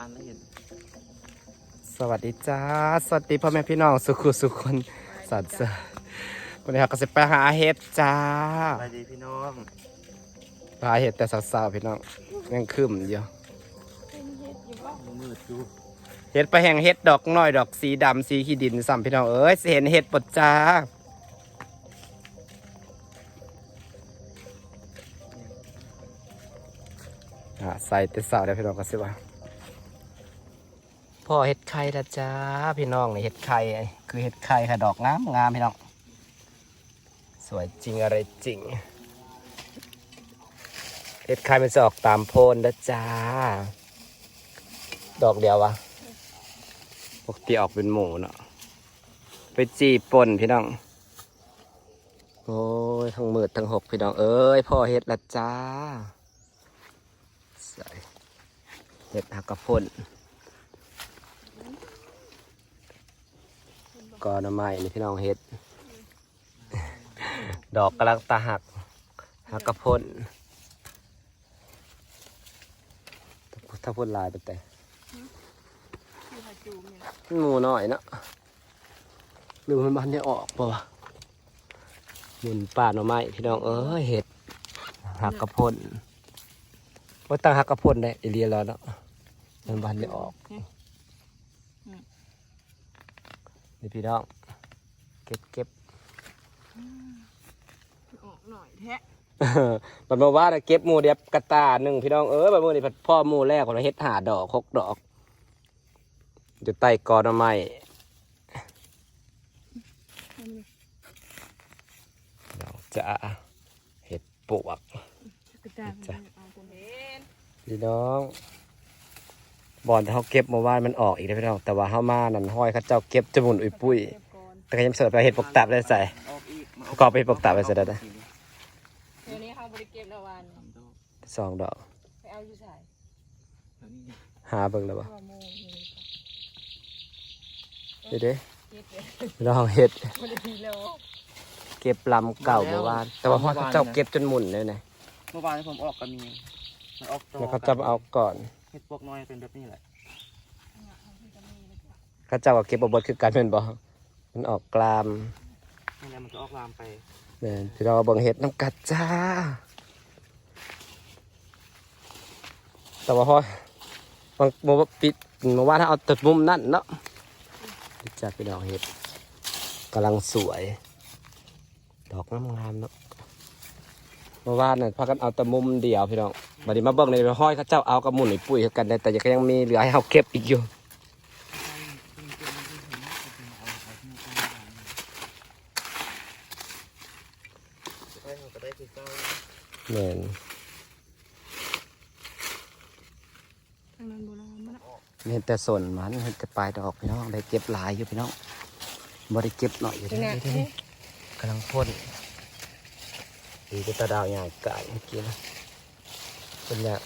านแล้วเห็น สวัสดีจ้า สวัสดีพ่อแม่พี่น้องสุขุสุขคนสัตว์เสวันนี้เราก็จะไปหาเห็ดจ้าไปดีพี่น้องหาเห็ดแต่สาวๆพี่น้องยังคืมอยู่มืดอยู่เห็ดไปแห่งเห็ดดอกน้อยดอกสีดำสีขี้ดินซ้ำพี่น้องเอ้ยสิเห็นเห็ดปดจ้าอะใส่แต่สาวได้พี่น้องก็สิว่า พ่อเห็ดไข่ละจ้าพี่น้องนี่เห็ดไข่คือเห็ดไข่ค่ะดอกงามงามพี่น้อง สวยจริงอะไรจริง เห็ดไข่มันจะออกตามโพนนะจ้า ดอกเดียววะปกติออกเป็นหมูเนาะไปจีปนพี่น้อง โอ้ยทั้งมืดทั้งหกพี่น้องเอ้ยพ่อเห็ดละจ้าใส่เห็ดหักกระพ่น กอหน่อไม้นี่พี่น้องเห็ด ดอกกำลังตาหักหักกระพนถ้าพ่นลายไปแต่หมูน้อยเนาะหรือมันบ้านได้ออกปะวะมุนป่าหน่อไม้พี่น้องเอ้ยเห็ดหักกระพนว่าตั้งหักกระพนได้อีเลียแล้วเนาะมันบ้านได้ออก นี่พี่น้อง เก็บเก็บออกหน่อยแท้บัดมาว่าน่ะเก็บหมูเดียบกระตาหนึ่งพี่น้องเอ้ยบัดมือนี่ผัดพ่อหมูแรกของเราเฮ็ดหาดอกหกดอกอยู่ใต้กอหน่อไม้เราจะเห็ดปวกกระจายมันเอาคนเห็นพี่น้อง บอนที่เขาเก็บเมื่อวานมันออกอีกแล้วพี่น้องแต่ว่าเขามานั่นห้อยเขาเจ้าเก็บจมุนอุยปุ้ยเก็บก่อนแต่ก็ยังเสิร์ฟไปเห็ดปกตับได้ใส่ออกอีกมาก็เอาไปปกตาไปเสร็จแล้วนะเดี๋ยวนี้เขาบริเก็บแล้ววันสามดอกสองดอกไปเอาอยู่ใส่แล้วนี่หาเบิ่งแล้วบ่ตัวโมอยู่เดี๋ยวเด้เก็บเลยพี่น้องเห็ดบริทีแล้วเก็บลำเก่าเมื่อวาน แต่ว่าพ่อเขาเจ้าเก็บจนหมุนเลยนะเมื่อวานที่ผมออกก็มีมันออกตอแล้วเขาจะมาเอาก่อน เห็ดพวกน้อยเป็นแบบนี้แหละเขาเจ้าก็เก็บบเบดคือกันเป็นบ่มันออกกลามนี่แหละมันจะออกลามไปเนี่ยพี่น้องเบิ่งเห็ดน้ำกัดจ้า แต่ว่าพ่อบางโมว่าปิดเมื่อวานถ้าเอาตัดมุมนั่นเนาะจัดพี่น้องเห็ดกำลังสวย ดอกงามๆเนาะเมื่อวานน่ะพากันเอาแต่มุมเดียวพี่น้อง บัดนี้มาเบิ่งในห้อยเขาเจ้าเอากระหมุนไอ้ปุ้ยกันได้แต่ยังก็ยังมีเหลือให้เขาเก็บอีกอยู่ไปเขาก็ได้คือเก้าเหมือนทางนั้นโบราณมันออกเห็นแต่ส่วนมันเห็นแต่ปลายดอกพี่น้องได้เก็บหลายอยู่พี่น้องบ่ได้เก็บหน่อยอยู่นี่เด้นะนี่นี่กำลังพ่นดีก็ตาดาวใหญ่กายเมื่อกี้นะ เป็นเนี่ย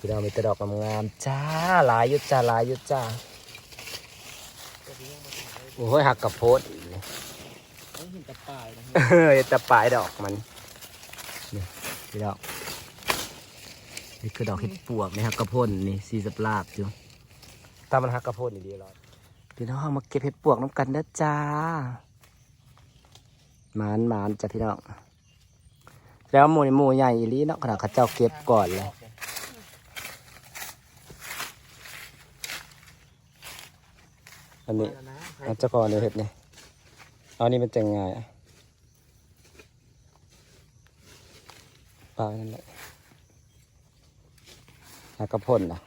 พี่น้องมีแต่ดอกงามๆจ้าหลายยู่จ้าหลายยู่จ้าโอ้ยหักกระโพดอีกเลยต้องเห็นแต่ปายนะเฮ้ยแต่ปลายดอกมันนี่พี่ดอกนี่คือดอกเห็ดปวกนี่ฮักกระพ่นนี่สีสับลาบอยู่ถ้ามันฮักกระพ่นนี่ดีรอดพี่น้องมาเก็บเห็ดปวกน้ำกันนะจ้าหมานหมานจ้ะพี่น้อง แล้วหมูนี่หมูใหญ่อีหลีเนาะขนาดเขาเจ้าเก็บก่อนเลยอันนี้นะอันเจ้าของเนี่ยเห็ดนี่เอานี่มันจะไงอะปลานั่นแหละฮักกระพ่นนะ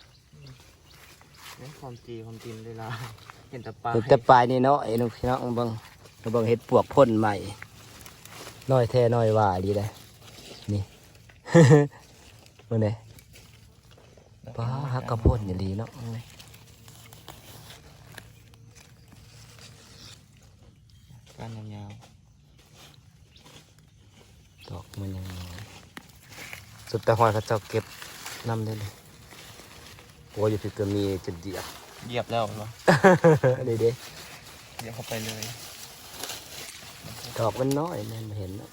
นี่ความจีความจินเลยล่ะเห็นแต่ปลายเห็นแต่ปลายนี่เนาะไอ้น้องพี่น้องเบังเราเบังเห็ดปวกพ่นใหม่น้อยแท้น้อยว่าดีเลย นี่เมื่อไงป้าฮักกระพ่นอย่างดีเนาะการยาวดอกมันยังน้อยสุดแต่หอยเขาเจ้าเก็บน้ำได้เลยโอ้ยอยู่ที่ก็มีจุดเดียวๆเหยียบแล้วเหรอนี่เด้เหยียบเข้าไปเลย ดอกมันน้อยนั่นเห็นเนาะ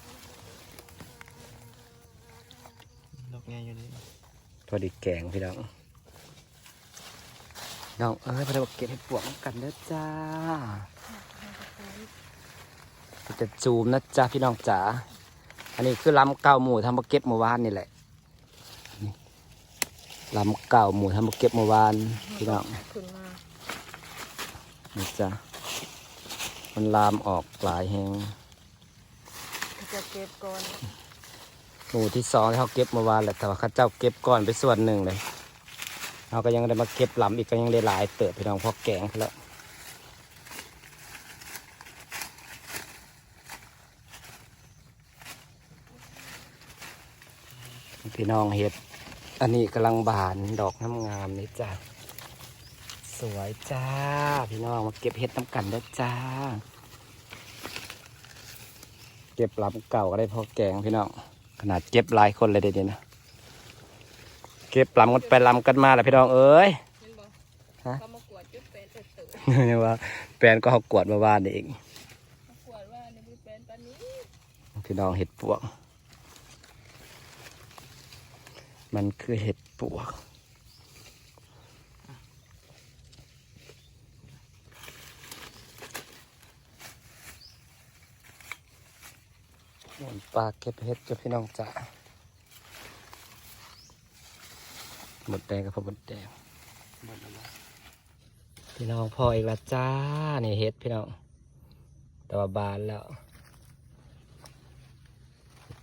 ดอ กใหญ่อยู่ดีพอดีแกงพี่น้องน้องเอ้ยพอได้บอกเก็บเห็ดปวกกันเด้อจ้าจะจูมนะจ้าพี่น้องจ๋าอันนี้คือลำเก่าหมูทำมาเก็บเมื่อวานนี่แหละนี่ลำเก่าหมูทำมาเก็บเมื่อวานพี่น้องขึ้นมานี่จ้ามันลามออกหลายแหงจะเก็บก่อน หมูที่สองที่เขาเก็บเมื่อวานแหละแต่ว่าข้าเจ้าเก็บก่อนไปส่วนหนึ่งเลยเราก็ยังได้มาเก็บลำอีกก็ยังได้หลายเติบพี่น้องพอแกงแล้วพี่น้องเห็ด อันนี้กำลังบานดอกน้ำงามนี่จ้าสวยจ้า พี่น้องมาเก็บเห็ดน้ำกันด้อจ้า เก็บลำเก่าก็ได้พอแกงพี่น้อง ขนาดเก็บหลายคนเลยเดี๋ยวนะเก็บลำกันไปลำกันมาแหละพี่น้องเอ้ยฮะเขามากวดจุดเป็นเตื่นนี่ว่าแฟนก็เขากวดมาบ้านนี่เองมากวดว่าในมือเป็นปานนี้พี่น้องเห็ดปวก มันคือเห็ดปวก หมุน ปลาเก็บเห็ดกับพี่น้องจ๋าหมดแดงกับพอหมดแดงพี่น้องพออีกและจ้านี่เห็ดพี่น้องแต่ว่าบานแล้ว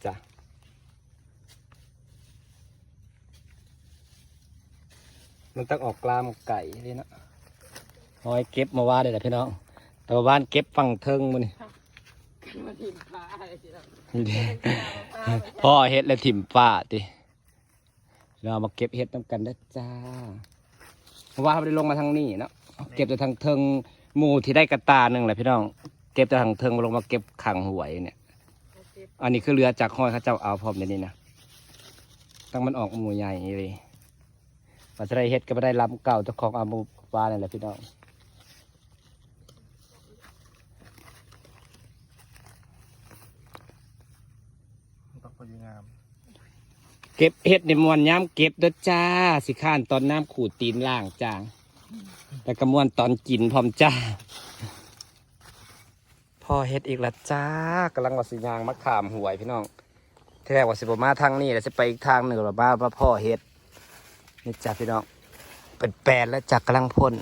จ้ะมันต้องออกกลามไก่นี่เนาะหอยเก็บมาว่าได้แหละพี่น้องแต่ว่าบ้านเก็บฝั่งเทิงมันนี่กัน มาถิ่มปลาอะไรสิล่ะนี่ดิปลาพ่อเฮ็ดแล้วถิ่มป้าติเรามาเก็บเฮ็ดน้ำกันได้อจ้า เพราะว่าเขาได้ลงมาทางนี้เนาะเก็บแต่ทางเทิงหมูที่ได้กระตาหนึ่งแหละพี่น้อง เก็บแต่ทางเทิงมาลงมาเก็บขังหวยเนี่ย อันนี้คือเรือจากห้อยเขาเจ้าเอาพร้อมเดี๋ยวนี้นะตั้งมันออกหมูใหญ่เลยว่าจะได้เฮ็ดก็ไม่ได้ลำเก่าเจ้าของเอาหมูปลาเนี่ยแหละพี่น้องพอดีงาม เก็บเฮ็ดในมวนย้ำเก็บเด้อจ้า สิข้านตอนน้ำขูดตีนล่างจ้าแล้วก็มวนตอนกินพร้อมจ้าพอเฮ็ดอีกและจ้ากำลังว่าสิยางมะขามหวยพี่น้องที่แรกว่าสิบมาทางนี้แล้วสิไปอีกทางหนึ่งหรือมาว่าพ่อเฮ็ดนี่จ้าพี่น้องเป็นแปลนแล้วจากกำลังพ่น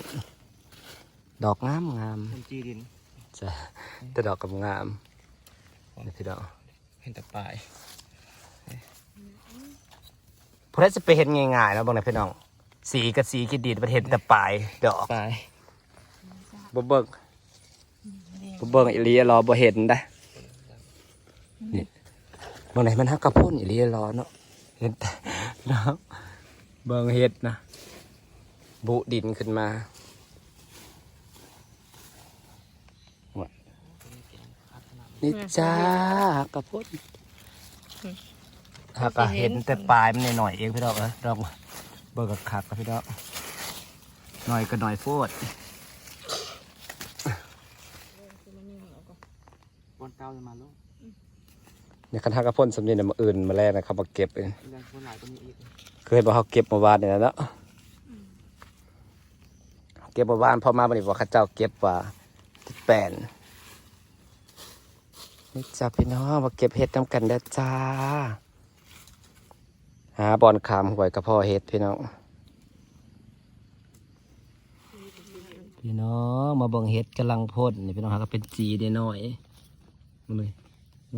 ดอกงามงามคนจีดินจ้าแต่ดอกกับงามนี่พี่น้องเห็นแต่ปลาย พอได้จะไปเห็นง่ายๆแล้วบางนะพี่น้อง สีกับสีกิดดีดประเห็นแต่ปลายดอกปลายบ่เบิ่งบ่เบิ่งอีหลีรอบ่เห็นได้นี่บางไหนมันฮักกระพุ่นอีหลีรอเนาะเห็นแต่เนาะเบิ่งเห็ดนะบุดินขึ้นมาว่ะนี่จ้าฮักกระพุ่น ฮักกระเห็นแต่ปลายมันหน่อยๆเองพี่น้องเอ้ยดอกเบิ่งกับคักกับพี่น้องหน่อยก็หน่อยโฟดวันเก้าจะมาลูกเนี่ยคันทักกระพ่นสำเนียงมาอื่นมาแรกนะครับมาเก็บเองยังคนหลายก็มีอีกเคยบอกเขาเก็บเมาวานเนี่ยนะเนาะเก็บเมาวานพอมาบันนี้บอกเข้าเจ้าเก็บว่าที่แปนนี่จ้าพี่น้องมาเก็บเห็ดน้ำกันเด้อจ้า หาบอลขามหวยกับพ่อเห็ดพี่น้อง พี่น้องมาเบิ่งเห็ดกำลังพ่นนี่พี่น้องหาก็เป็นจีได้น้อยมันเลย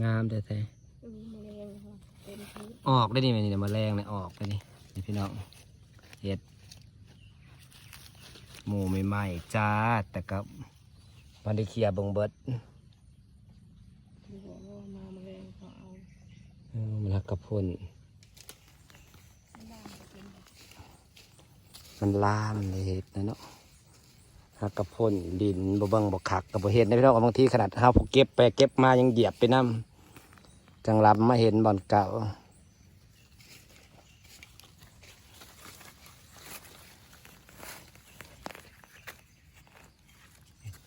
งามแต่แต่อืมแมลงค่ะเต็มที่ออกได้นี่ไหมนี่มาแรงเนี่ยออกไปนี่นี่พี่น้องเห็ดหมูใหม่ๆจ้าแต่กับมันได้เคลียร์เบงเบิดดูบอกว่ามาแมลงเขาเอาเออมันหักกระพุ่น มันลามเลยเห็ดนะเนาะหักกระพ่นดินบ่เบังบ่ขักกับบ่เห็ดในพี่น้องบางทีขนาดเฮาผูเก็บไปเก็บมายังเหยียบไปน้ำจังลำมาเห็นบ่อนเก่า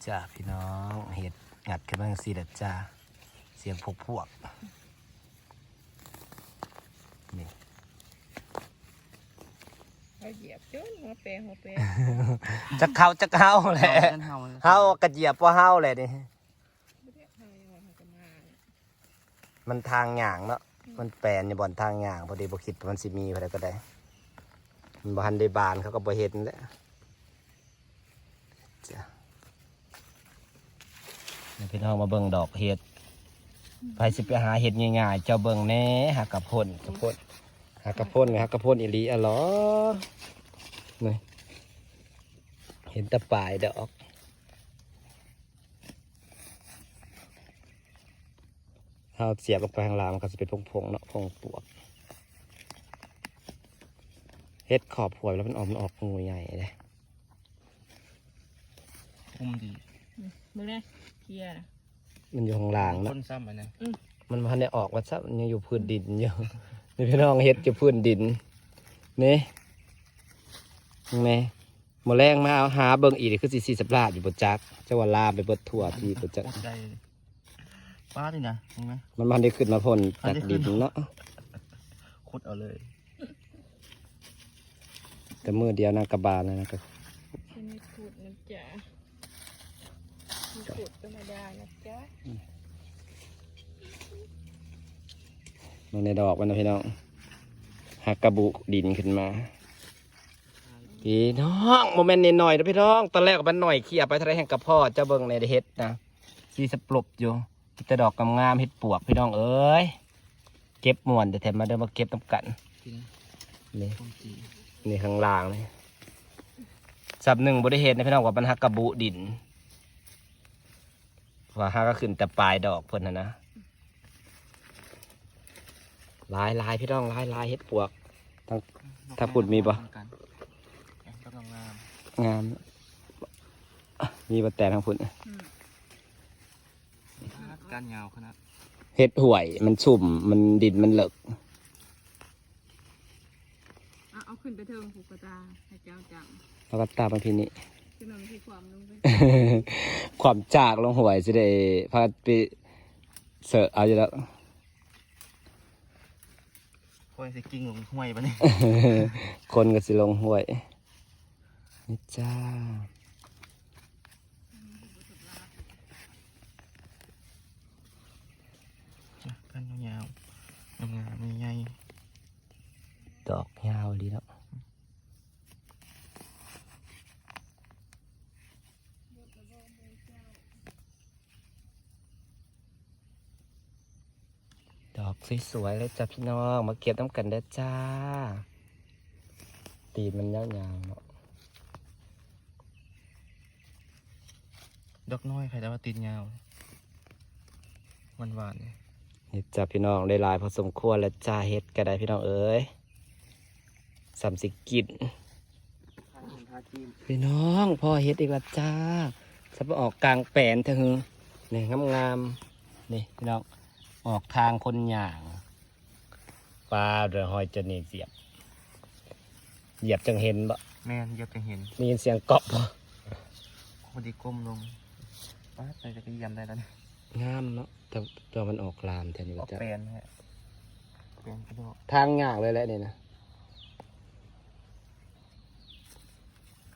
จ้าพี่น้องเห็ดงัดขึ้นมาสีด็ดจ้าเสียงพวกพวก นี่ไอ้เหยียบจนหัวแปรหัวแปรจะเข้าจะเข้าแหละเส้นเฮาเฮากระเหยียบว่าเฮาแหละนี่ไม่ได้เฮายังไงเขาจะมาเนี่ยมันทางหย่างเนาะมันแปลนอยู่บ่อนทางหย่างพอดีบ่คิดว่ามันสิมีอะไรก็ได้มันบ่ทันได้บานเขาก็บ่เห็นแหละจ้ะเดี๋ยวพี่น้องมาเบิ่งดอกเห็ดไปสิไปหาเห็ดง่ายๆเจ้าเบิ่งแหน่หากระพ่นกระพ่น หากระพ่นไงหากระพ่นอีหลีอะเหรอนี่เห็นแตะปลายดอกถ้าเอาเสียบลงไปข้างล่างมันก็จะเป็นพงๆเนาะพงปวกเห็ดขอบผวยแล้วมันออกมันออกงูใหญ่เลยอุ้มดีมึงเนี่ยเคลียร์นะมันอยู่ข้างล่างเนาะคนซ้ำอันนะมันพันได้ออกวัดซะมันยังอยู่พื้นดินอยู่ นี่พี่น้องเฮ็ดอยู่พื้นดินนี่นี่หมอแรงมาเอาหาเบิ่งอีกคือสิสี่สัปดาห์อยู่บนจักเจ้าว่าลามไปเบิดทั่วที่บนจักใจป้าดินะเห็นไหมมันมันได้ขึ้นมาพ่นจากดินเนาะขุดเอาเลย แต่มือเดียวนางกระบาลนะนะก็ที่นี่พูดนะจ๊ะมีพูดธรรมดานะจ๊ะ มันในดอกมันนะพี่น้องหักกระบุดินขึ้นมาพี่น้องโมเมนต์นิดหน่อยนะพี่น้องตอนแรกก็มันหน่อยเขี่ยไปทะเลแห่งกระเพาะเจ้าเบิ่งในเฮ็ดนะสีสปลบอยู่แต่ดอกกำงามเฮ็ดปวกพี่น้องเอ้ยเก็บมวนแต่แถมมาเดินมาเก็บน้ำกันนี่นจีนี่ข้างล่างนี่สับหนึ่งบริเหตุนะพี่น้องว่ามันหักกระบุดินว่าหักก็ขึ้นแต่ปลายดอกเพิ่นนะนะ ลายลายพี่น้องลายลายเฮ็ดปวก ถ้าพูดมีปะกันก็ต้องงามงามอะมีบะแต่ทางพุ่นการยาวขนาดเฮ็ดห่วยมันชุ่มมันดินมันเหลิกเอาเอาขึ้นไปเทิงผูกกระตาให้เจ้าจังแล้วก็ตามมาพี่นี่ ขึ้นมาที่ความลงไปความจากลงห่วยสิได้พาไปเสิร์ฟเอาอยู่แล้ว ค่อยสิกิ้งลงห้วยปะเนี่ยคนก็สิลงห้วยนี่จ้ากันยาวๆงามๆใหญ่ดอกยาวดีเนา อกสวยๆเลยจ้าพี่น้อง มาเก็บน้ำกันได้อจ้า ตีนมันยาวๆเนาะดอกน้อยใครแต่ว่าตีนยาวหวานๆเนี่ยนี่จ้าพี่น้องได้หลายพอสมควรแล้วจ้าเฮ็ดก็ได้พี่น้องเอ้ยสามสิกินพี่น้องพ่อเฮ็ดอีกและจ้าสับออกกลางแปลนเถอะฮึนี่งามงามๆนี่พี่น้อง ออกทางคนหย่าง ปลาเรือหอยจะนี่เสียบ เหยียบจังเห็นบ่แม่นเหยับจะเห็นมียินเสียงเกาะบ่พอดีก้มลงป้าไปจะกระยำได้แล้วเนี่ยงามเนาะแต่ตัวมันออกลามแทนนี่ออกจ้าแปลนนะฮะแปลนกระโดดทางยากเลยแหละนี่นะ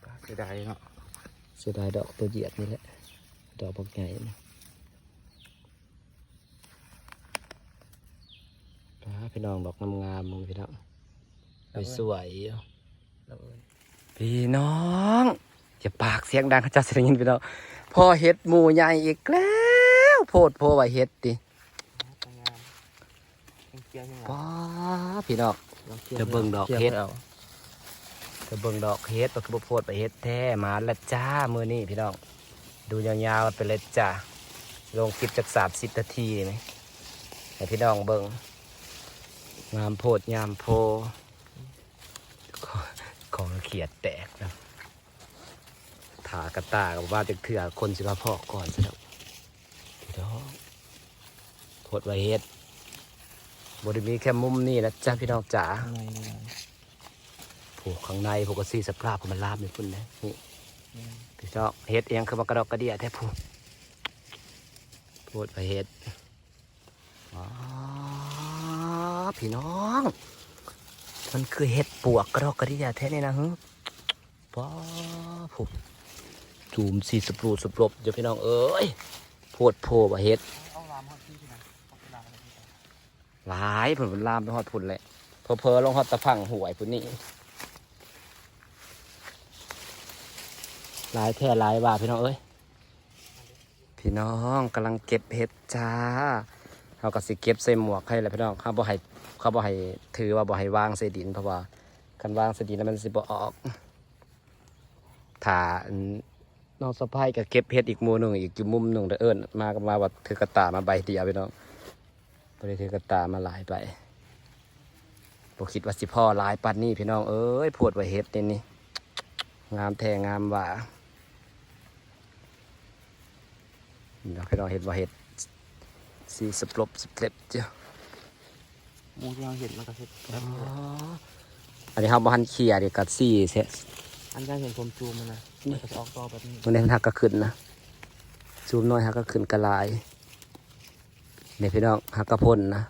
ป้าเสียดายเนาะ เสียดายดอกตัวเหยียบนี่แหละ ดอกบกใหญ่นี่ปลา พี่น้องดอกงามๆมึงพี่น้องสวยๆอยู่แล้วเอ้ยพี่น้องอย่าปากเสียงดังเขาจะเสียงยินพี่น้องพ่อเห็ดหมูใหญ่อีกแล้วโพดโพไว้เห็ดดิงามเป็นเกี๊ยวยังไงป้าพี่น้องจะเบิ่งดอกเฮ็ดเอาจะเบิ่งดอกเห็ดก็คือบ่โพดไปเห็ดแท้มาและจ้ามือนี่พี่น้องดูยาวๆไปเลยจ้าลงคลิปจากสามสิบนาทีไหมให้พี่น้องเบิ่ง งามโพดงามโพ ของเขียดแตกนะถากระตากับว่าจะเถื่อคนสิมาพอกก่อนซะแล้วพี่น้องโพดไวเฮ็ดบริมีแค่มุมนี่นะจ้าพี่น้องจ๋าข้างในเลยนะผูกข้างในผูกกระซี่สปราผมมันลาบเลยพุ่นนะนี่พี่น้องเฮ็ดเองคือมากระดอกกระเดียแท้ผูพูดไปเฮ็ดอ๋อ พี่น้อง มันคือเห็ดปวกกระดอกกระเดียแท้นี่นะฮึป้าผมจูมสีสปรูสปรบเดี๋ยวพี่น้องเอ้ยโพดโพว่าเห็ดเอาลามฮอตที่พี่นะเอาไปลามอะไรที่ไหลายผลมันลามไปฮอดพุ่นแหละเพอเพอลงฮอดตะพังหวยพุ่นนี่หลายแท่หลายว่าพี่น้องเอ้ยพี่น้องกำลังเก็บเห็ดจ้าเขาก็สิเก็บใส่หมวกให้แหละพี่น้องเขาบ่ให้ เขาบ่ให้ถือว่าบ่ให้วางใส่ดินเพราะว่าคันวางใส่ดินแล้วมันสิบ่ออกถ้านนองสะพายก็เก็บเห็ดอีกมูหนึ่งอีกอยู่มุมหนึ่งเด้อเอิญมาก็มาว่าถือกระตามาใบเดียวพี่น้องบริเทกระตามาหลายไปบคิดว่าสิพ่อหลายปันนี่พี่น้องเอ้ยพวดไว้เฮ็ดนี่นี่งามแทงามว่านี่เราพี่น้องเห็ดว่าเห็ดสีสปรบสเปรบเจ้า มูที่เราเห็นมันก็เห็ดอ๋ออันนี้เขาบ้านเคียดิกัดซี่เสะอันนี้เห็นผมจูมมันนะมันก็จะออกต่อแบบนี้ตัวนี้มันหักก็ขึ้นนะซูมน้อยหักก็ขึ้นกระลายเนี่ยพี่น้องหักกระพ่นนะ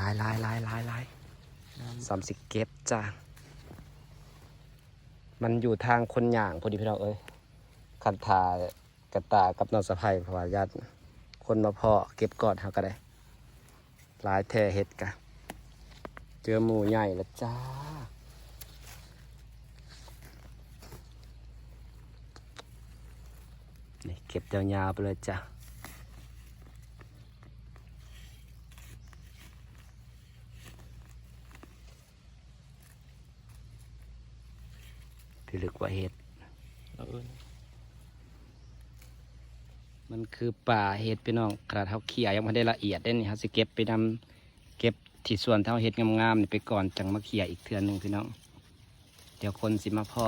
ลายลายลายลายลายสามสิบเก็บจ้ามันอยู่ทางคนย่างพอดีพี่น้องเอ้ยคันทากระตากับนองสะพายเพราะว่าญาติคนมาพ่อเก็บก่อนเขาก็ได้หลายแท่เห็ดกะ เจอหมูใหญ่แล้วจ้า นี่เก็บยาวๆไปเลยจ้าพี่ลึกว่าเห็ดเอาเออมันคือป่าเห็ดพี่น้องกระเท้าเขี่ยยังไม่ได้ละเอียดได้นี่ครับสิเก็บไปนำเก็บ ที่ส่วนเท้าเห็ดงามๆนี่ไปก่อนจังมาเขี่ยอีกเทือนหนึ่งพี่น้อง เดี๋ยวคนสิมาพ่อ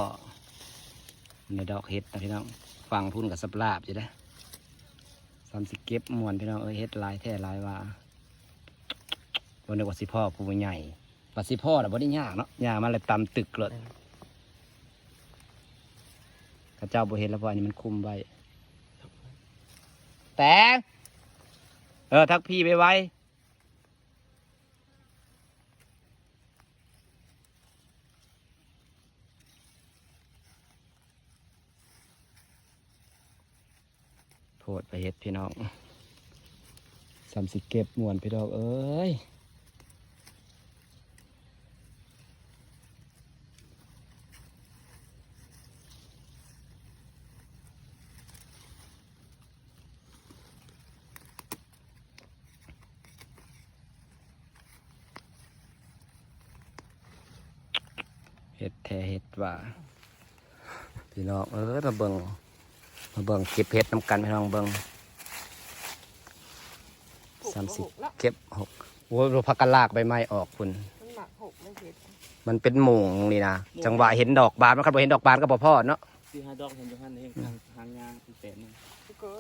ในดอกเห็ดนะพี่น้องฟังพุ่นกับสับลาบจะได้สามสิเก็บมวนพี่น้องเอ้ยเห็ดลายแท่หลายว่าวันนี้ว่าสิพ่อผู้ใหญ่ว่าสิพ่อแต่บ่ได้ยากเนาะยากมาเลยตำตึกเลยข้าเจ้าบ่เห็นแล้วเพราะอันนี้มันคุมไว้แตงเออทักพี่ไปไว้ พดไปเฮ็ดพี่น้องสามสิเก็บมวนพี่น้องเอ้ยเห็ดแท้เห็ดว่าพี่น้องเออมาเบิง มาเบิ่งเก็บเห็ดน้ำกันพี่น้องเบิ่งสามสิบแล้วเก็บหกโอ้ยเราพักกันลากใบไม้ออกคุณ มันหมักหกไม่เห็ดมันเป็นหมูงนี่นะจังหวะเห็นดอกบานมันคันบ่เห็นดอกบานก็บ่พอเนาะสี่ห้าดอกเห็นอยู่หันเองทางทางยางเป็นแปดนึง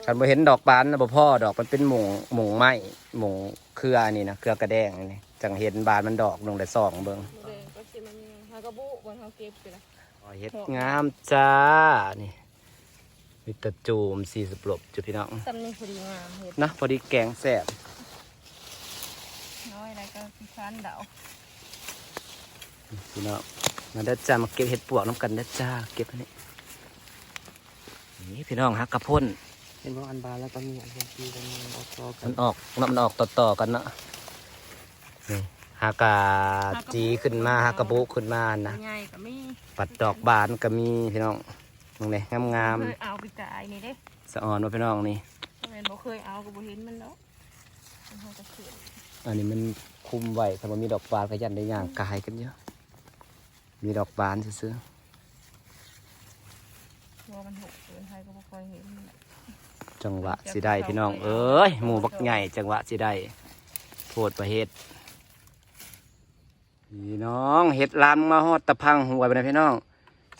คันบ่เห็นดอกบานนะบ่พอดอกมันเป็นหมูงหมูงไม้หมูงเครือนี่นะเครือกระแดงนี่จังเห็นบานมันดอกลงได้สองเบิ่งหมูแดงก็สิมันยังฮากระบุบนเขาเก็บไปละอ๋อเห็ดงามจ้านี่ มีแตะจูมสี่สิบลบจุพี่น้องตำนี่พอดีงามเห็ดนะพอดีแกงแซ่บน้อยอะไรก็พิซานเดาพี่น้องมาได้อจ้ามาเก็บเห็ดปวกน้ำกันได้อจ้าเก็บอันนี้นี่พี่น้องฮักกระพ่นเห็นว่าอันบานแล้วก็มีอันเป็นปีกันมีออกต่อกัมันนออกมันออกต่อๆกันเนาะนี่ฮักกะจีขึ้นมาฮักกระบุขึ้นมานะใหญ่ก็มีปัดดอกบานก็มีพี่น้อง ตรงนี้งามเคยเอาไปกายนี่เด้ๆสะออนว่าพี่น้องนี่แม่นบ่เคยเอาก็บ่เห็นมันแล้วมันเขาจะเขียนอันนี้มันคุมไว้ถ้ามันมีดอกบานก็ยันได้ย่างกายกันเยอะมีดอกบานซื้อๆว่ามันหกเกินใครก็บ่ค่อยเห็นมันแหละจังหวะสิได้พี่น้อง เอ้ยหมูบักใหญ่จังหวะสิได้โพดประเฮ็ดพี่น้องเฮ็ดลามมาฮอดตะพังหวยไปนะพี่น้อง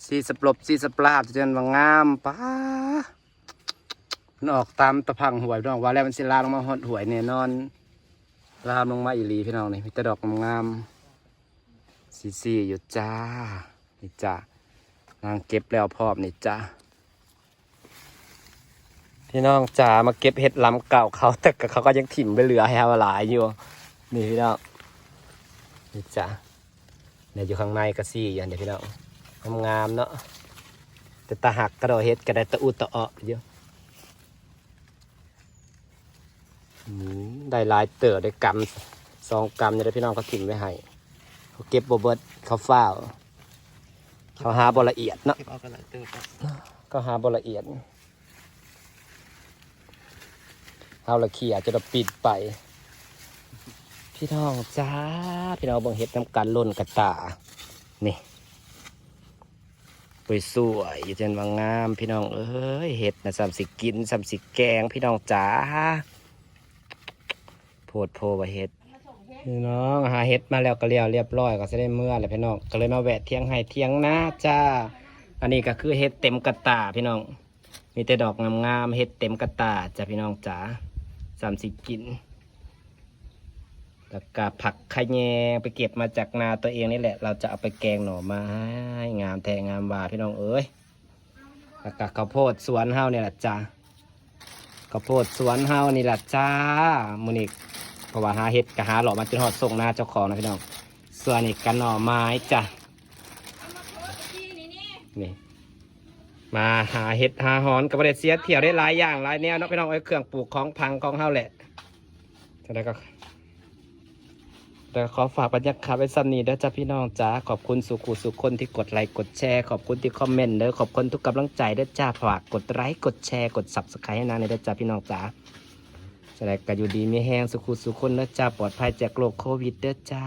สีสปลบสีสปลาบจนว่างามป้ามันออกตามตะพังหวยน้องว่าแล้วมันสิลาลงมาฮอดหวยแน่นอนลามลงมาอีหลีพี่น้องนี่มีแต่ดอกงามๆสีอยู่จ้านี่จ้านางเก็บแล้วพร้อมนี่จ้าพี่น้องจ๋ามาเก็บเห็ดลำเก่าเขาแต่ก็เขาก็ยังถิ่มไปเหลือให้เราหลายอยู่นี่พี่น้องนี่จ้าเนี่ยอยู่ข้างในก็ซี่อย่างเดียวพี่น้อง งามๆเนาะแต่ตาหักกระโดดเฮ็ดกระไดตะอุตะเอะเยอะอืมได้หลายเต๋อได้กำสองกำเนี่ยเด้อพี่น้องเขาถิ่มไว้ให้เขาเก็บบ่เบิดเขาฝ้าวเขาหาบ่ละเอียดเนาะเก็บเอากันละเติมครับก็หาบละเอียดเอาละเขียจะระปิดไป พี่น้องจ้า พี่น้องเบังเห็ดน้ำกันล่นกระตา นี่ ไปสวยอยู่เจนวางงาม พี่น้องเอ้ยเห็ดนะสามสิกินสามสิแกงพี่น้องจ้าโพดโพว่าเห็ดพี่น้องหาเห็ดมาแล้วก็เรียวเรียบร้อยก็จะได้เมื่อแหละพี่น้องก็เลยมาแวะเที่ยงให้เที่ยงนะจ้าอันนี้ก็คือเห็ดเต็มกระตาพี่น้อง มีแต่ดอกงามๆเห็ดเต็มกระตาจ้ะพี่น้องจ๋าสามสิบกิน แล้วก็ผักขะแยงไปเก็บมาจากนาตัวเองนี่แหละ เราจะเอาไปแกงหน่อไม้งามแทงงามว่าพี่น้องเอ้ยแล้วก็ข้าวโพดสวนเฮาเนี่ยแหละจ้าข้าวโพดสวนเฮานี่แหละจ้ามูนิกเพราะว่าหาเห็ดกับหาหล่อมาจนหอดส่งหน้าเจ้าของนะพี่น้องส่วนนี้กันหน่อไม้จ้ะนี่มาหาเห็ดหาหอนกับบริเสียเที่ยวได้หลายอย่างหลายแนวเนาะพี่น้องไอ้เครื่องปลูกของพังของเฮาแหละจะได้ ก็แต่ขอฝากบรรยากาศไว้ซ้ำนี้เด้อจ้าพี่น้องจ้าขอบคุณสุขุสุขคนที่กดไลค์กดแชร์ขอบคุณที่คอมเมนต์เด้อขอบคุณทุกกำลังใจเด้อจ้าฝากกดไลค์กดแชร์กดสับสไครต์ให้นางในเด้อจ้าพี่น้องจ้าแสดงกันอยู่ดีมีแห้งสุขุสุขคนเด้อจ้าปลอดภัยจากโรคโควิดเด้อจ้า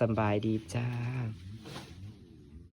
สบายดีจ้า